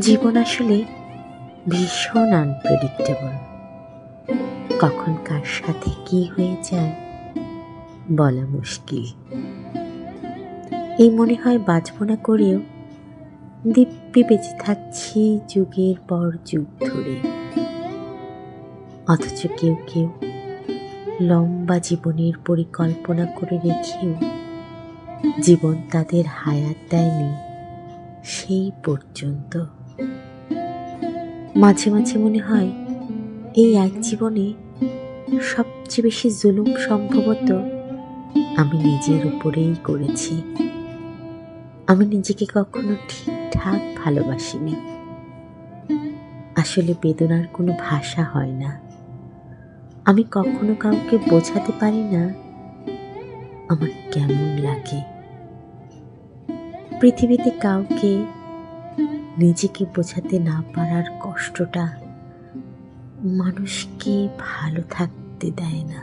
জীবন আসলে ভীষণ আনপ্রেডিক্টেবল কখন কার সাথে কি হয়ে যায় বলা মুশকিল। এই মনে হয় বাঁচব না করেও দিব্যি বেঁচে থাকছি যুগের পর যুগ ধরে। অথচ কেউ কেউ লম্বা জীবনের পরিকল্পনা করে রেখেও জীবন তাদের হায়াত দেয়নি সেই পর্যন্ত। মাঝে মাঝে মনে হয় এই এক জীবনে সবচেয়ে বেশি জুলুম সম্ভবত আমি নিজের উপরেই করেছি। আমি নিজেকে কখনো ঠিকঠাক ভালোবাসিনি। আসলে বেদনার কোনো ভাষা হয় না। আমি কখনো কাউকে বোঝাতে পারি না আমার কেমন লাগে। পৃথিবীতে কাউকে নিজেকে বোঝাতে না পারার কষ্টটা মানুষকে ভালো থাকতে দেয় না।